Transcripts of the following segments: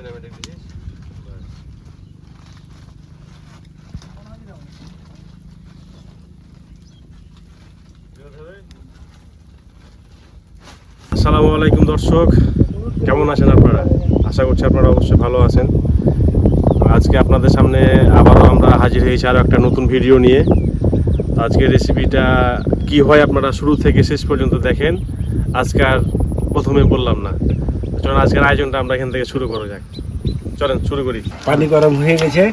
Cinematic. আসসালামু আলাইকুম দর্শক, কেমন আছেন আপনারা? আশা করছি আপনারা অবশ্যই ভালো আছেন। আজকে আপনাদের সামনে আবারও আমরা হাজির হয়েছি আরও একটা নতুন ভিডিও নিয়ে। তো আজকের রেসিপিটা কি হয় আপনারা শুরু থেকে শেষ পর্যন্ত দেখেন। আজকে আর প্রথমে বললাম না। চলেন, আজকের আয়োজনটা আমরা এখান থেকে শুরু করা যাক। চলেন, শুরু করি। পানি গরম হয়ে গেছে।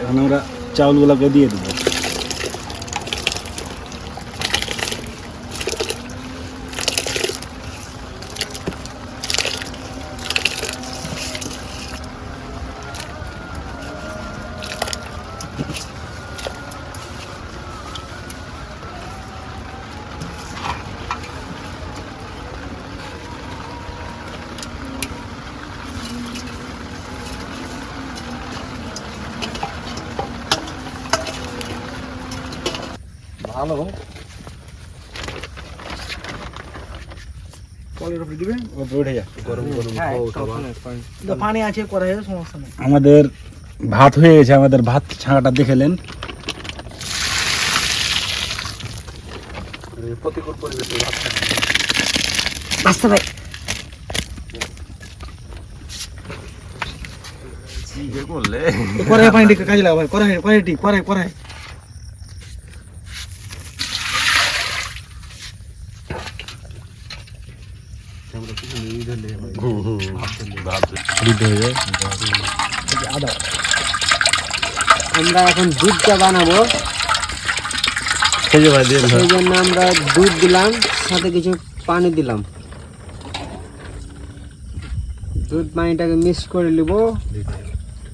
এখন আমরা চাউলগুলোকে দিয়ে দেবো ভালো কলের উপরে দিবে ওপরে উঠে যা গরম গরম পানি আছে কড়াই সমস্যা নেই। আমাদের ভাত হয়ে গেছে আমাদের ভাত ছাঁকাটা দেখেলেন প্রতিকূল পরিবেশে ভাত খাচ্ছি। আসতে ভাই। কি যে করলে? কড়াই ভাই আদা আমরা এখন দুধটা বানাবো। সেই ভাই জন্য আমরা দুধ দিলাম সাথে কিছু পানি দিলাম। দুধ পানিটাকে মিক্স করে নিব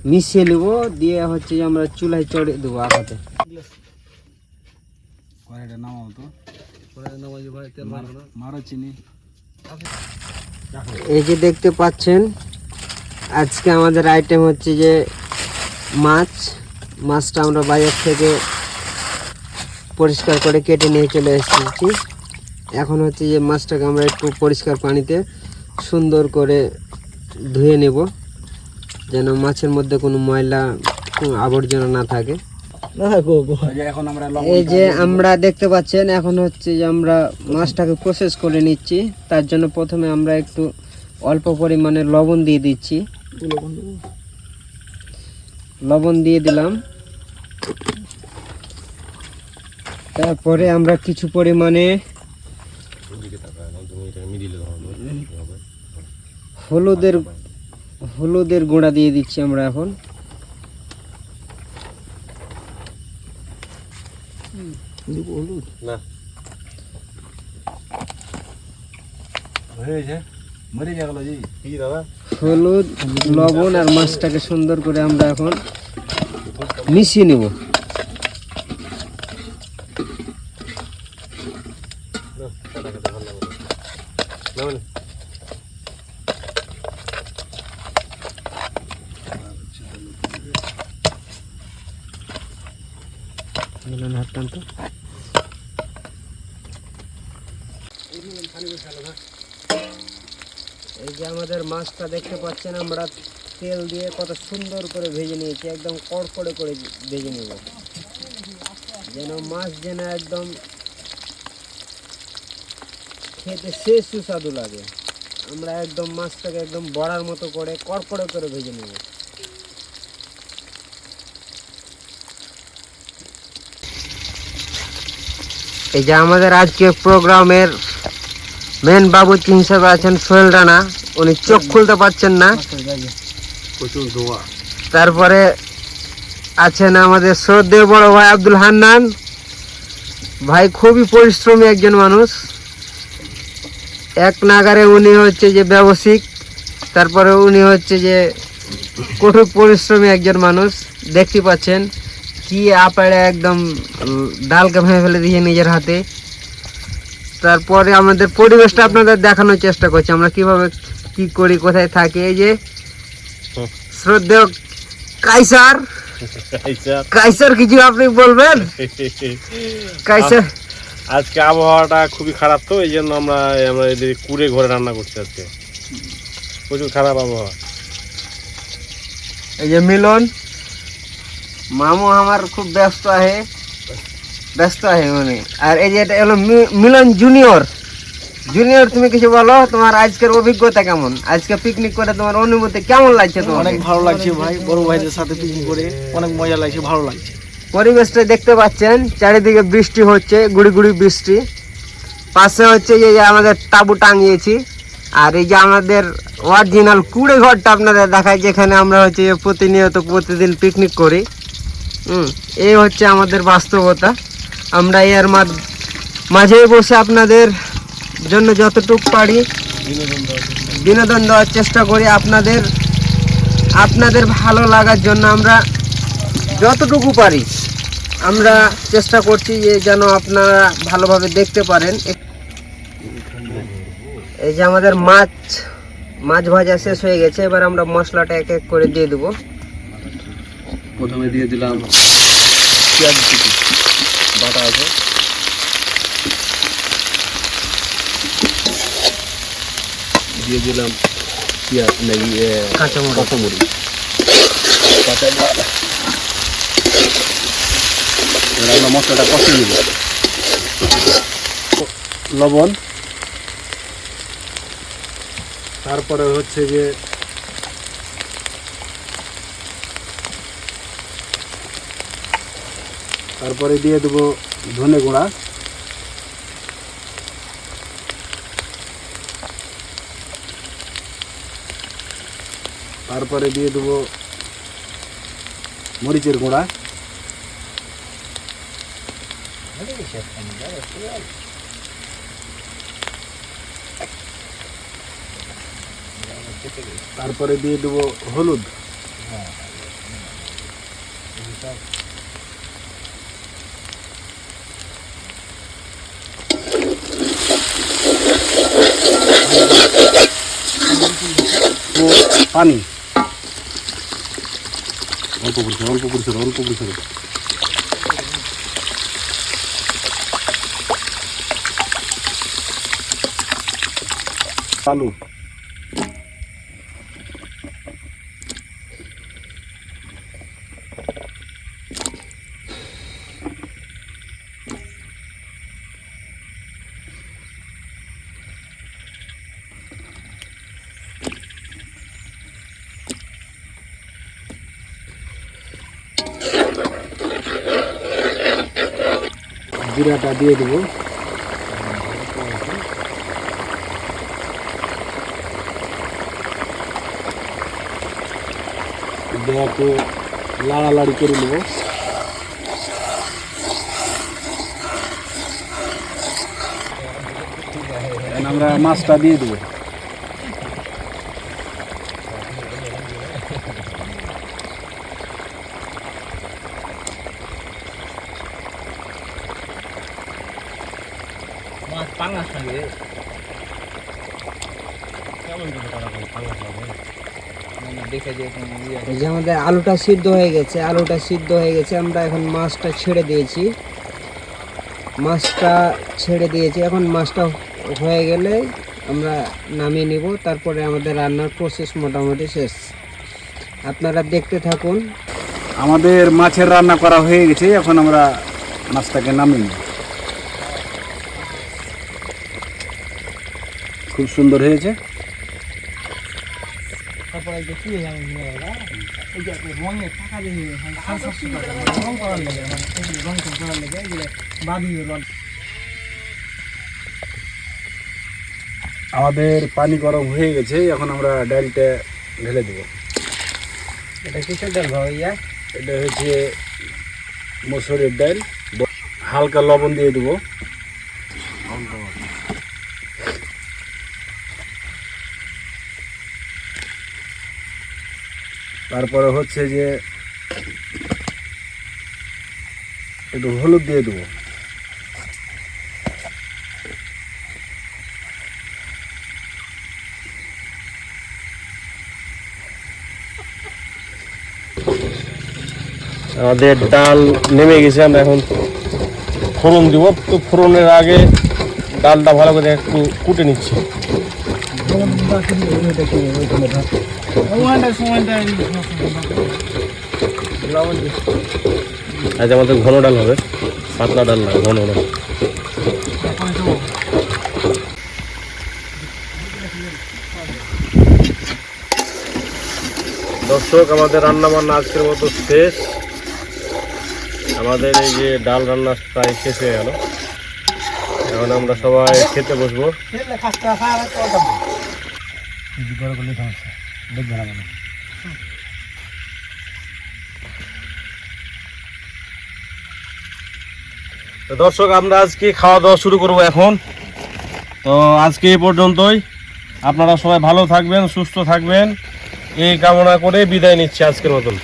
মিশিয়ে নিব দিয়ে হচ্ছে যে আমরা চুলায় চড়িয়ে দেবো আগাতে কড়াইটা নামাও তো। মার- মারো চিনি। এই যে দেখতে পাচ্ছেন, আজকে আমাদের আইটেম হচ্ছে যে মাছ। মাছটা আমরা বাজার থেকে পরিষ্কার করে কেটে নিয়ে চলে এসেছি। এখন হচ্ছে যে মাছটাকে আমরা একটু পরিষ্কার পানিতে সুন্দর করে ধুয়ে নেব, যেন মাছের মধ্যে কোনো ময়লা আবর্জনা না থাকে। এই যে আমরা দেখতে পাচ্ছেন এখন হচ্ছে যে আমরা মাছটাকে প্রসেস করে নিচ্ছি। তার জন্য প্রথমে আমরা একটু অল্প পরিমাণে লবণ দিয়ে দিচ্ছি। লবণ দিয়ে দিলাম। তারপরে আমরা কিছু পরিমাণে হলুদের হলুদের গুঁড়া দিয়ে দিচ্ছি আমরা এখন। না হয়েছে মরে গেল জি কি দাদা হলুদ লবণ আর মাছটাকে সুন্দর করে আমরা এখন মিশিয়ে নেব না মানে এই যে আমাদের মাছটা দেখতে পাচ্ছেন, আমরা তেল দিয়ে কত সুন্দর করে ভেজে নিয়েছি, একদম কড়কড়ে করে ভেজে নেব। যেন মাছ যেন একদম খেতে সে সুস্বাদু লাগে। আমরা একদম মাছটাকে একদম বড়ার মতো করে কড়কড়ে করে ভেজে নেব। এই যে আমাদের আজকে প্রোগ্রামের মেন বাবুচি হিসেবে আছেন সোহেল রানা। উনি চোখ খুলতে পারছেন না। প্রচুর ধোঁয়া তারপরে আছেন আমাদের শ্রদ্ধেয় বড় ভাই আব্দুল হান্নান। ভাই খুবই পরিশ্রমী একজন মানুষ। এক নাগারে উনি হচ্ছে যে ব্যবসায়িক তারপরে উনি হচ্ছে যে কঠোর পরিশ্রমী একজন মানুষ। দেখতে পাচ্ছেন। কি আপাড়ে একদম ডালকে ভেঙে ফেলে দিয়ে নিজের হাতে। তারপরে আমাদের পরিবেশটা আপনাদের দেখানোর চেষ্টা করছি আমরা কীভাবে কি করি কোথায় থাকি। এই যে। শ্রদ্ধেয় কাইসার। কাইসার। কিছু আপনি বলবেন? কাইসার। আজকে আবহাওয়াটা খুবই খারাপ তো এই জন্য আমরা আমরা এদের কুড়ে ঘরে রান্না করছি আজকে। প্রচুর খারাপ আবহাওয়া। এই যে মিলন। মামু আমার খুব ব্যস্ত আছে ব্যস্ত আছে মানে আর এই যে এটা হলো মিলন জুনিয়র জুনিয়র তুমি কিছু বলো তোমার আজকের অভিজ্ঞতা কেমন? আজকে পিকনিক করে তোমার অনুভূতি কেমন লাগছে তোমার? অনেক ভালো লাগছে ভাই বড় ভাইদের সাথে পিকনিক করে। অনেক মজা লাগছে ভালো লাগছে। পরিবেশটা দেখতে পাচ্ছেন চারিদিকে বৃষ্টি হচ্ছে গুড়ি গুড়ি বৃষ্টি। পাশে হচ্ছে যে যে আমাদের তাবু টাঙিয়েছি আর এই যে আমাদের অরিজিনাল কুড়ে ঘরটা আপনাদের দেখায় যেখানে আমরা হচ্ছে যে প্রতিনিয়ত প্রতিদিন পিকনিক করি। হুম এই হচ্ছে আমাদের বাস্তবতা। আমরা এর মাঝ- বসে আপনাদের জন্য যতটুক পারি বিনোদন দেওয়ার চেষ্টা করি। আপনাদের আপনাদের ভালো লাগার জন্য আমরা যতটুকু পারি আমরা চেষ্টা করছি যে যেন আপনারা ভালোভাবে দেখতে পারেন। এই যে আমাদের মাছ মাছ ভাজা শেষ হয়ে গেছে। এবার আমরা মশলাটা এক এক করে দিয়ে দেবো। প্রথমে দিয়ে দিলাম পেঁয়াজ কুচি বাটা আছে। দিয়ে দিলাম পেঁয়াজ নাকি কাঁচামরিচ। কাঁচামরিচ। আমরা মশলাটা কষিয়ে নেব। লবণ। তারপরে হচ্ছে যে তারপরে দিয়ে দেবো ধনে গুঁড়া। তারপরে দিয়ে দেবো মরিচের গুঁড়া। তারপরে দিয়ে দেবো হলুদ। ও পানি অল্প পরিসর অল্প পরিসর অল্প পরিসর আলু জিরাটা দিয়ে দেবো। দেওয়াকে লাড়ালাড়ি করে নেব। আমরা মাছটা দিয়ে দেবো। এই যে আমাদের আলুটা সিদ্ধ হয়ে গেছে আলুটা সিদ্ধ হয়ে গেছে আমরা এখন মাছটা ছেড়ে দিয়েছি। মাছটা ছেড়ে দিয়েছি এখন মাছটা হয়ে গেলে আমরা নামিয়ে নিব তারপরে আমাদের রান্নার প্রসেস মোটামুটি শেষ। আপনারা দেখতে থাকুন। আমাদের মাছের রান্না করা হয়ে গেছে এখন আমরা মাছটাকে নামিয়ে নেব খুব সুন্দর হয়েছে। তারপরে যে কি হয়ে যাবে এই যে রঙের টাকা দিয়ে রং করার লেগে মানে রং করার লেগে এগুলো বাদি আমাদের পানি গরম হয়ে গেছে এখন আমরা ডালটা ঢেলে দেবো। এটা কিসের ডাল ভাইয়া? এটা হচ্ছে মসুরের ডাল। হালকা লবণ দিয়ে দেবো। তারপরে হচ্ছে যে একটু হলুদ দিয়ে দেবো। আমাদের ডাল নেমে গেছে, আমরা এখন ফোড়ন দিব। তো ফোড়নের আগে ডালটা ভালো করে একটু কুটে নিচ্ছি। আজ আমাদের ঘন ডাল হবে। পাতলা ডাল না, ঘন ডাল দর্শক, আমাদের রান্না বান্না আজকের মতো শেষ। আমাদের এই যে ডাল রান্না প্রায় শেষ হয়ে গেল। এখন আমরা সবাই খেতে বসবো। বড় করলে সমস্যা। তো দর্শক, আমরা আজকে খাওয়া দাওয়া শুরু করব এখন। তো আজকে এই পর্যন্তই। আপনারা সবাই ভালো থাকবেন, সুস্থ থাকবেন। এই কামনা করে বিদায় নিচ্ছি আজকের মতন।